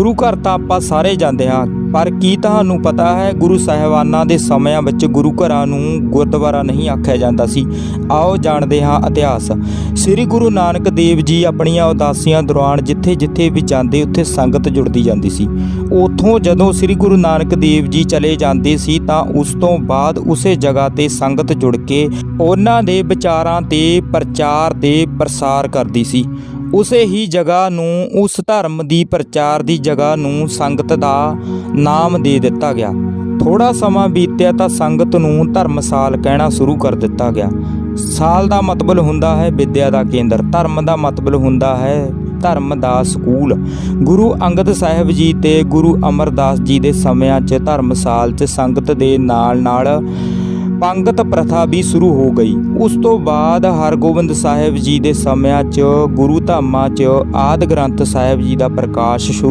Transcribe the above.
ਗੁਰੂ ਘਰ ਤਾਂ ਆਪਾਂ ਸਾਰੇ ਜਾਂਦੇ ਹਾਂ, ਪਰ ਕੀ ਤੁਹਾਨੂੰ ਪਤਾ ਹੈ, ਗੁਰੂ ਸਾਹਿਬਾਨਾਂ ਦੇ ਸਮਿਆਂ ਵਿੱਚ ਗੁਰੂ ਘਰਾਂ ਨੂੰ ਗੁਰਦੁਆਰਾ ਨਹੀਂ ਆਖਿਆ ਜਾਂਦਾ ਸੀ। ਆਓ ਜਾਣਦੇ ਹਾਂ ਇਤਿਹਾਸ। ਸ੍ਰੀ ਗੁਰੂ ਨਾਨਕ ਦੇਵ ਜੀ ਆਪਣੀਆਂ ਉਦਾਸੀਆਂ ਦੌਰਾਨ ਜਿੱਥੇ-ਜਿੱਥੇ ਵੀ ਜਾਂਦੇ, ਉੱਥੇ ਸੰਗਤ ਜੁੜਦੀ ਜਾਂਦੀ ਸੀ। ਉਥੋਂ ਜਦੋਂ ਸ੍ਰੀ ਗੁਰੂ ਨਾਨਕ ਦੇਵ ਜੀ ਚਲੇ ਜਾਂਦੇ ਸੀ, ਤਾਂ ਉਸ ਤੋਂ ਬਾਅਦ ਉਸੇ ਜਗ੍ਹਾ ਤੇ ਸੰਗਤ ਜੁੜ ਕੇ ਉਹਨਾਂ ਦੇ ਵਿਚਾਰਾਂ ਤੇ ਪ੍ਰਚਾਰ ਤੇ ਪ੍ਰਸਾਰ ਕਰਦੀ ਸੀ। ਉਸੇ ਹੀ ਜਗ੍ਹਾ ਨੂੰ, ਉਸ ਧਰਮ ਦੀ ਪ੍ਰਚਾਰ ਦੀ ਜਗ੍ਹਾ ਨੂੰ ਸੰਗਤ ਦਾ ਨਾਮ ਦੇ ਦਿੱਤਾ ਗਿਆ। ਥੋੜਾ ਸਮਾਂ ਬੀਤਿਆ ਤਾਂ ਸੰਗਤ ਨੂੰ ਧਰਮਸਾਲ ਕਹਿਣਾ ਸ਼ੁਰੂ ਕਰ ਦਿੱਤਾ ਗਿਆ। ਸਾਲ ਦਾ ਮਤਲਬ ਹੁੰਦਾ ਹੈ ਵਿਦਿਆ ਦਾ ਕੇਂਦਰ, ਧਰਮ ਦਾ ਮਤਲਬ ਹੁੰਦਾ ਹੈ ਧਰਮ ਦਾ ਸਕੂਲ। ਗੁਰੂ ਅੰਗਦ ਸਾਹਿਬ ਜੀ ਤੇ ਗੁਰੂ ਅਮਰਦਾਸ ਜੀ ਦੇ ਸਮਿਆਂ 'ਚ ਧਰਮਸਾਲ 'ਚ ਸੰਗਤ ਦੇ ਨਾਲ-ਨਾਲ ਪੰਗਤ ਪ੍ਰਥਾ ਵੀ ਸ਼ੁਰੂ ਹੋ ਗਈ। ਉਸ ਤੋਂ ਬਾਅਦ ਹਰਗੋਬਿੰਦ ਸਾਹਿਬ ਜੀ ਦੇ ਸਮਿਆਂ 'ਚ, ਗੁਰੂ ਧਾਮਾਂ 'ਚ ਆਦ ਗ੍ਰੰਥ ਸਾਹਿਬ ਜੀ ਦਾ ਪ੍ਰਕਾਸ਼ ਸ਼ੁਰੂ